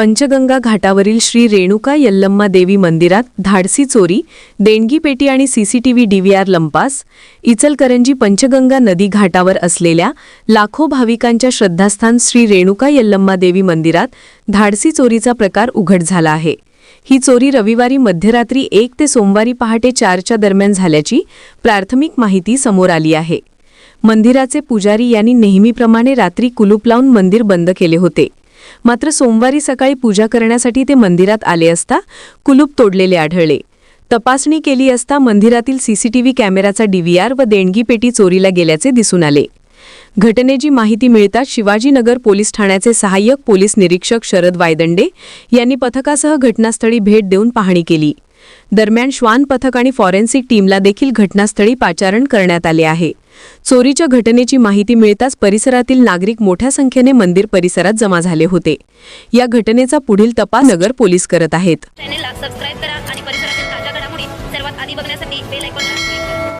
पंचगंगा घाटावरील श्री रेणुका यल्लम्मा देवी मंदिरात धाडसी चोरी देणगी पेटी आणि सीसीटीव्ही डीव्हीआर लंपास इचलकरंजी पंचगंगा नदी घाटावर असलेल्या लाखो भाविकांच्या श्रद्धास्थान श्री रेणुका यल्लम्मा देवी मंदिरात धाडसी चोरीचा प्रकार उघड झाला आहे. ही चोरी रविवारी मध्यरात्री एक ते सोमवारी पहाटे चारच्या दरम्यान झाल्याची प्राथमिक माहिती समोर आली आहे. मंदिराचे पुजारी यांनी नेहमीप्रमाणे रात्री कुलूप लावून मंदिर बंद केले होते. मात्र सोमवारी सकाळी पूजा करण्यासाठी ते मंदिरात आले असता कुलूप तोडलेले आढळले. तपासणी केली असता मंदिरातील सीसीटीव्ही कॅमेराचा डीव्हीआर व देणगी पेटी चोरीला गेल्याचे दिसून आले. घटनेची माहिती मिळताच शिवाजीनगर पोलीस ठाण्याचे सहाय्यक पोलीस निरीक्षक शरद वायदंडे यांनी पथकासह घटनास्थळी भेट देऊन पाहणी केली. दरम्यान श्वान पथक आणि फॉरेन्सिक टीमला देखील घटनास्थळी पाचारण करण्यात आले आहे. चोरीच्या घटनेची माहिती मिळताच परिसरातील नागरिक मोठ्या संख्येने मंदिर परिसरात जमा झाले होते. या घटनेचा पुढील तपास नगर पोलीस करत आहेत.